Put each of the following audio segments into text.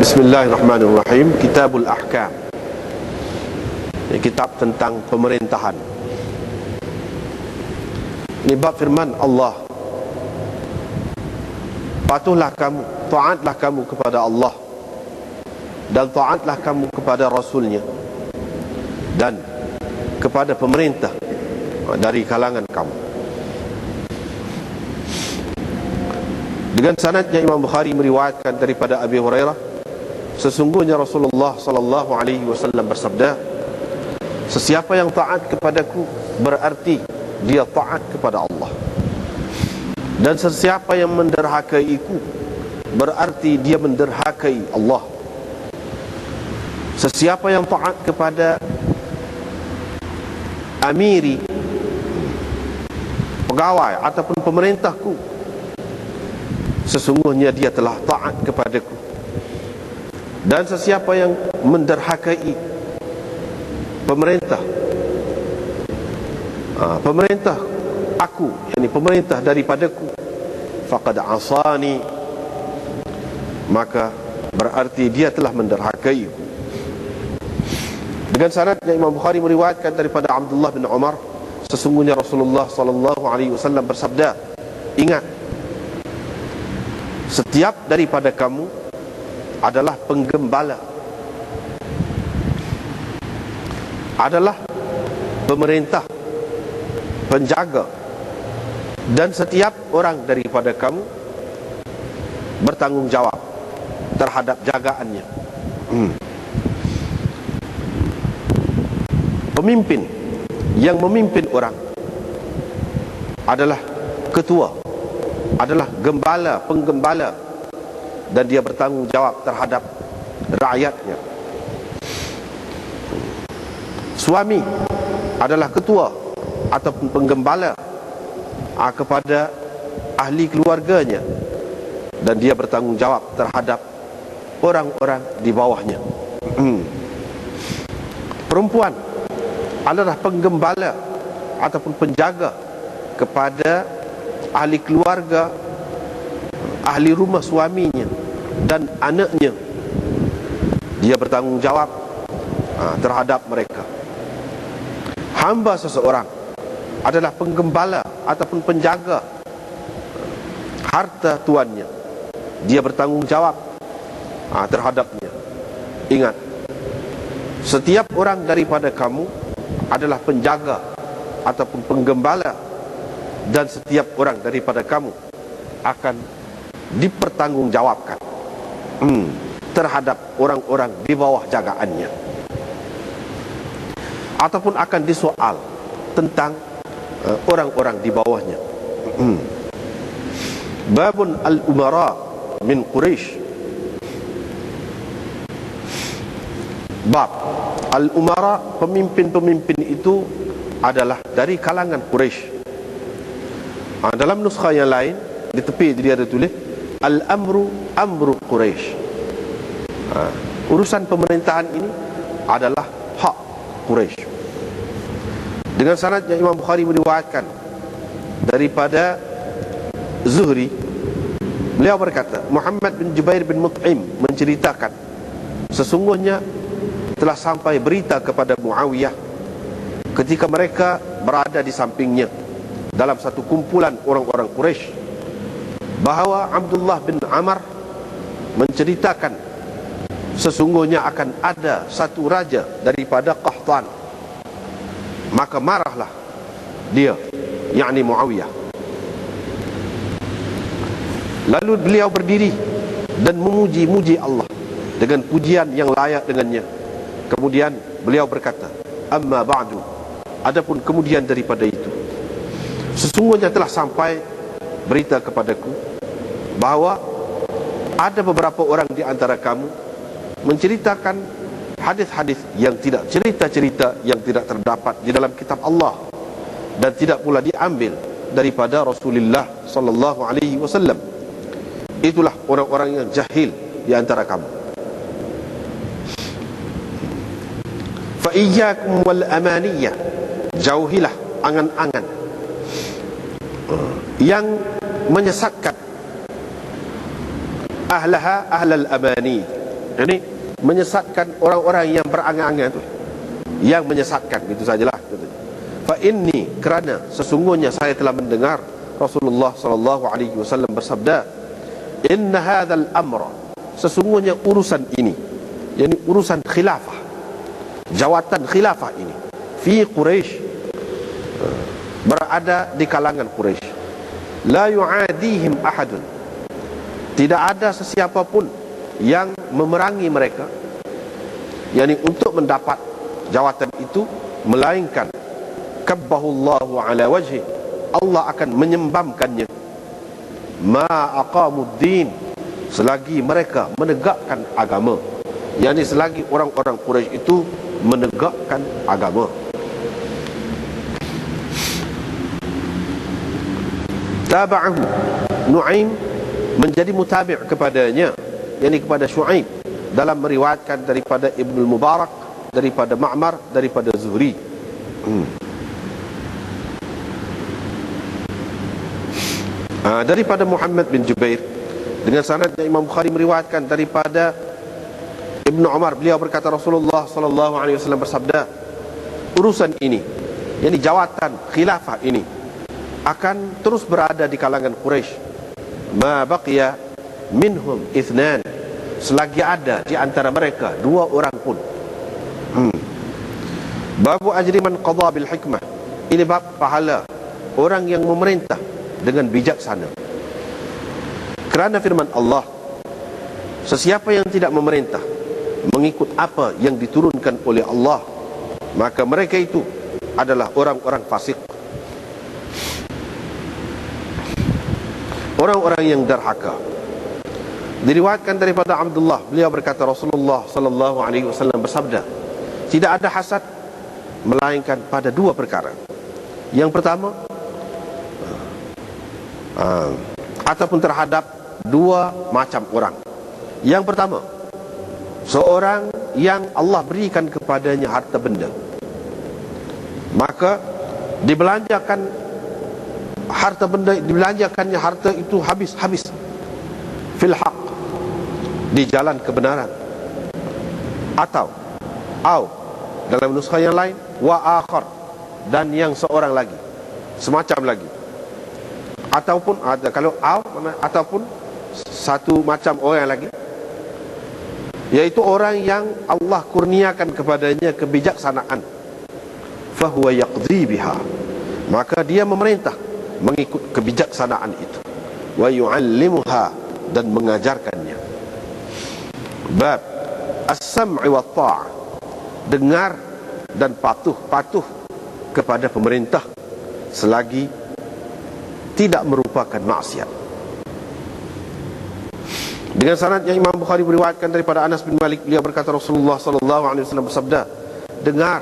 Bismillahirrahmanirrahim. Kitabul Ahkam. Kitab tentang pemerintahan. Ini bab firman Allah. Patuhlah kamu Taatlah kamu kepada Allah. Dan taatlah kamu kepada Rasulnya. Dan Kepada pemerintah Dari kalangan kamu. Dengan sanadnya Imam Bukhari meriwayatkan daripada Abi Hurairah sesungguhnya Rasulullah sallallahu alaihi wasallam bersabda Sesiapa yang taat kepadaku berarti dia taat kepada Allah. Dan sesiapa yang menderhakaiku berarti dia menderhakai Allah. Sesiapa yang taat kepada amiri pegawai ataupun pemerintahku sesungguhnya dia telah taat kepadaku dan sesiapa yang menderhakai pemerintah ha, pemerintah aku yakni pemerintah daripadaku faqad asani maka berarti dia telah menderhakai dengan syaratnya Imam Bukhari meriwayatkan daripada Abdullah bin Umar sesungguhnya Rasulullah sallallahu alaihi wasallam bersabda ingat setiap daripada kamu adalah penggembala. Adalah pemerintah penjaga. Dan setiap orang daripada kamu bertanggungjawab terhadap jagaannya. Hmm. pemimpin yang memimpin orang adalah ketua adalah gembala, penggembala dan dia bertanggungjawab terhadap rakyatnya. Suami adalah ketua ataupun penggembala ah, kepada ahli keluarganya dan dia bertanggungjawab terhadap orang-orang di bawahnya. Hmm. Perempuan adalah penggembala ataupun penjaga kepada ahli keluarga ahli rumah suaminya dan anaknya dia bertanggungjawab ha, terhadap mereka. Hamba seseorang adalah penggembala ataupun penjaga harta tuannya. Dia bertanggungjawab ha, terhadapnya. Ingat setiap orang daripada kamu adalah penjaga ataupun penggembala dan setiap orang daripada kamu akan dipertanggungjawabkan terhadap orang-orang di bawah jagaannya. Ataupun akan disoal tentang uh, orang-orang di bawahnya. Hmm. babun al-umara min Quraisy bab. Al-umara pemimpin-pemimpin itu adalah dari kalangan Quraisy ha, Dalam nuskha yang lain Di tepi dia ada tulis Al-amru amru Quraisy. ha, Urusan pemerintahan ini Adalah hak Quraisy. Dengan sanadnya Imam Bukhari meriwayatkan Daripada Zuhri Beliau berkata Muhammad bin Jubair bin Mut'im Menceritakan Sesungguhnya telah sampai berita kepada Muawiyah ketika mereka berada di sampingnya dalam satu kumpulan orang-orang Quraisy bahawa Abdullah bin Amr menceritakan sesungguhnya akan ada satu raja daripada Qahtan. Maka marahlah dia yakni Muawiyah. Lalu beliau berdiri dan memuji-muji Allah dengan pujian yang layak dengannya. Kemudian beliau berkata amma ba'du. Adapun kemudian daripada itu Sesungguhnya telah sampai berita kepadaku bahawa ada beberapa orang di antara kamu menceritakan hadis-hadis yang tidak cerita-cerita yang tidak terdapat di dalam kitab Allah dan tidak pula diambil daripada Rasulullah sallallahu alaihi wasallam. Itulah orang-orang yang jahil di antara kamu. Fa iyyakum wal amaniyah. Jauhilah angan-angan yang menyesatkan ahlaha ahlal amani ini menyesatkan orang-orang yang berangan-angan tu. Yang menyesatkan itu sajalah fa inni kerana sesungguhnya saya telah mendengar Rasulullah sallallahu alaihi wasallam bersabda inna hadzal amra. Sesungguhnya urusan ini yakni urusan khilafah jawatan khilafah ini fi quraisy berada di kalangan quraisy la yu'adihim ahadun tidak ada sesiapa pun yang memerangi mereka. Yakni untuk mendapat jawatan itu melainkan kabbahullahu ala wajhi Allah akan menyembamkannya. Ma aqamuddin selagi mereka menegakkan agama. Yakni selagi orang-orang Quraisy itu menegakkan agama. Taba'ahu Nu'aim menjadi mutabi' kepadanya yakni kepada Syu'aib dalam meriwayatkan daripada Ibnu Mubarak daripada Ma'mar daripada Zuhri. Hmm. Ha, daripada Muhammad bin Jubair. Dengan sanad yang Imam Bukhari meriwayatkan daripada Ibnu Umar. Beliau berkata Rasulullah sallallahu alaihi wasallam bersabda urusan ini yakni jawatan khilafah ini akan terus berada di kalangan Quraisy ma baqiya minhum ithnan. Selagi ada di antara mereka dua orang pun. Hmm. babu ajri man qada bil hikmah. Ini bab pahala orang yang memerintah dengan bijaksana. Kerana firman Allah sesiapa yang tidak memerintah mengikut apa yang diturunkan oleh Allah maka mereka itu adalah orang-orang fasik orang-orang yang derhaka diriwayatkan daripada Abdullah beliau berkata Rasulullah sallallahu alaihi wasallam bersabda tidak ada hasad melainkan pada dua perkara yang pertama uh, ataupun terhadap dua macam orang. Yang pertama, seorang yang Allah berikan kepadanya harta benda. Maka dibelanjakan harta benda dibelanjakannya harta itu habis-habis fil haq. Di jalan kebenaran. Atau au dalam nuskha yang lain wa akhar dan yang seorang lagi. Semacam lagi. Ataupun ada kalau au ataupun satu macam orang lagi yaitu orang yang Allah kurniakan kepadanya kebijaksanaan. Fahuwa yaqdi biha. Maka dia memerintah mengikut kebijaksanaan itu. Wa yu'allimuha dan mengajarkannya. Bab as-sam'i wa ta'ah dengar dan patuh patuh kepada pemerintah selagi tidak merupakan maksiat. Dengan sanad yang Imam Bukhari beriwayatkan daripada Anas bin Malik beliau berkata Rasulullah sallallahu alaihi wasallam bersabda, "Dengar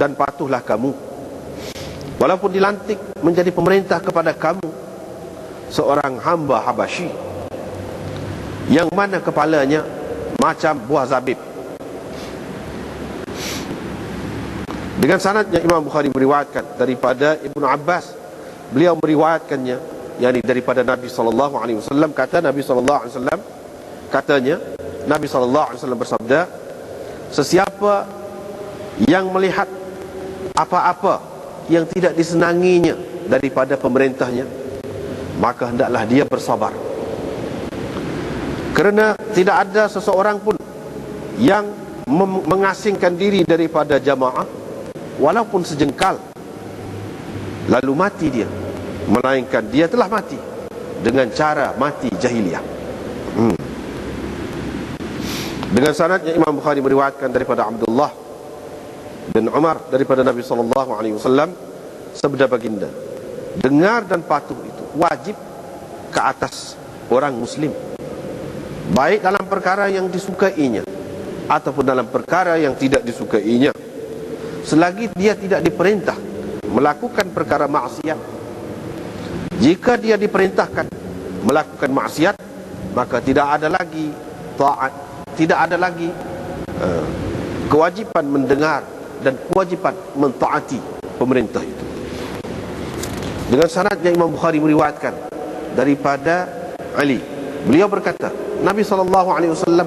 dan patuhlah kamu walaupun dilantik menjadi pemerintah kepada kamu seorang hamba Habasyi yang mana kepalanya macam buah zabib." Dengan sanad yang Imam Bukhari beriwayatkan daripada Ibnu Abbas beliau meriwayatkannya yakni daripada Nabi sallallahu alaihi wasallam kata Nabi sallallahu alaihi wasallam katanya Nabi sallallahu alaihi wasallam bersabda sesiapa yang melihat apa-apa yang tidak disenanginya daripada pemerintahnya maka hendaklah dia bersabar kerana tidak ada seseorang pun yang mengasingkan diri daripada jamaah walaupun sejengkal lalu mati dia melainkan dia telah mati dengan cara mati jahiliyah hmm. dengan sanadnya Imam Bukhari meriwayatkan daripada Abdullah bin Umar daripada Nabi sallallahu alaihi wasallam sabda baginda dengar dan patuh itu wajib ke atas orang muslim. Baik dalam perkara yang disukainya ataupun dalam perkara yang tidak disukainya. Selagi dia tidak diperintah melakukan perkara maksiat jika dia diperintahkan melakukan maksiat maka tidak ada lagi taat tidak ada lagi uh, kewajipan mendengar dan kewajipan mentaati pemerintah itu. Dengan sanad yang Imam Bukhari meriwayatkan daripada Ali. Beliau berkata Nabi sallallahu alaihi wasallam